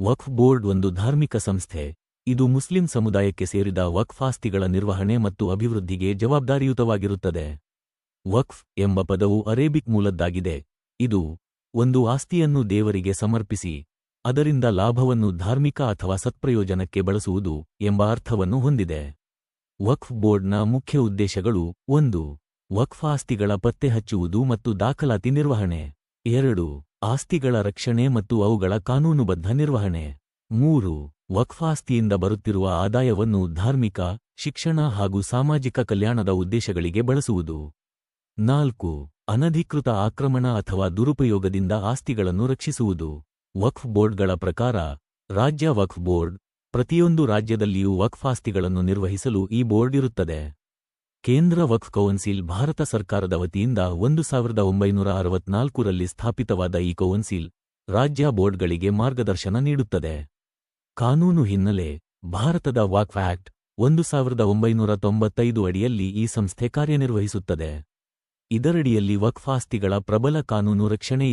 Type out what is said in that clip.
ವಕ್ಫ್ board ಒಂದು ಧಾರ್ಮಿಕ ಸಂಸ್ಥೆ. ಇದು ಮುಸ್ಲಿಂ ಸಮುದಾಯಕ್ಕೆ ಸೇರಿದ ವಕ್ಫ್ ಆಸ್ತಿಗಳ ನಿರ್ವಹಣೆ ಮತ್ತು ಅಭಿವೃದ್ಧಿಗೆ ಜವಾಬ್ದಾರಿಯುತವಾಗಿರುತ್ತದೆ. ವಕ್ಫ್ ಎಂಬ ಪದವು ಅರೇಬಿಕ್ ಮೂಲದ್ದಾಗಿದೆ. ಇದು ಒಂದು ಆಸ್ತಿಯನ್ನು ದೇವರಿಗೆ ಸಮರ್ಪಿಸಿ, ಅದರಿಂದ ಲಾಭವನ್ನು ಧಾರ್ಮಿಕ ಅಥವಾ ಸತ್ಪ್ರಯೋಜನಕ್ಕೆ ಬಳಸುವುದು ಎಂಬ ಅರ್ಥವನ್ನು ಹೊಂದಿದೆ. ವಕ್ಫ್ ಬೋರ್ಡ್ನ ಮುಖ್ಯ ಉದ್ದೇಶಗಳು ಒಂದು, ವಕ್ಫ್ ಆಸ್ತಿಗಳ ಪತ್ತೆ ಹಚ್ಚುವುದು ಮತ್ತು ದಾಖಲಾತಿ ನಿರ್ವಹಣೆ. ಎರಡು ಆಸ್ತಿಗಳ ರಕ್ಷಣೆ ಮತ್ತು ಅವುಗಳ ಕಾನೂನುಬದ್ಧ ನಿರ್ವಹಣೆ. ಮೂರು, ವಕ್ಫಾಸ್ತಿಯಿಂದ ಬರುತ್ತಿರುವ ಆದಾಯವನ್ನು ಧಾರ್ಮಿಕ, ಶಿಕ್ಷಣ ಹಾಗೂ ಸಾಮಾಜಿಕ ಕಲ್ಯಾಣದ ಉದ್ದೇಶಗಳಿಗೆ ಬಳಸುವುದು. ನಾಲ್ಕು, ಅನಧಿಕೃತ ಆಕ್ರಮಣ ಅಥವಾ ದುರುಪಯೋಗದಿಂದ ಆಸ್ತಿಗಳನ್ನು ರಕ್ಷಿಸುವುದು. ವಕ್ಫ್ ಬೋರ್ಡ್ಗಳ ಪ್ರಕಾರ, ರಾಜ್ಯ ವಕ್ಫ್ ಬೋರ್ಡ್ ಪ್ರತಿಯೊಂದು ರಾಜ್ಯದಲ್ಲಿಯೂ ವಕ್ಫ್ ಆಸ್ತಿಗಳನ್ನು ನಿರ್ವಹಿಸಲು ಈ ಬೋರ್ಡ್ ಇರುತ್ತದೆ. ಕೇಂದ್ರ ವಕ್ಫ್ ಕೌನ್ಸಿಲ್ ಭಾರತ ಸರ್ಕಾರದ ವತಿಯಿಂದ ಒಂದು ಸಾವಿರದ ಒಂಬೈನೂರ ಅರವತ್ನಾಲ್ಕರಲ್ಲಿ ಸ್ಥಾಪಿತವಾದ ಈ ಕೌನ್ಸಿಲ್ ರಾಜ್ಯ ಬೋರ್ಡ್ಗಳಿಗೆ ಮಾರ್ಗದರ್ಶನ ನೀಡುತ್ತದೆ. ಕಾನೂನು ಹಿನ್ನೆಲೆ, ಭಾರತದ ವಾಕ್ಫ್ ಆಕ್ಟ್ ಒಂದು ಸಾವಿರದ ಒಂಬೈನೂರ ತೊಂಬತ್ತೈದು ಅಡಿಯಲ್ಲಿ ಈ ಸಂಸ್ಥೆ ಕಾರ್ಯನಿರ್ವಹಿಸುತ್ತದೆ. ಇದರಡಿಯಲ್ಲಿ ವಕ್ಫಾಸ್ತಿಗಳ ಪ್ರಬಲ ಕಾನೂನು ರಕ್ಷಣೆ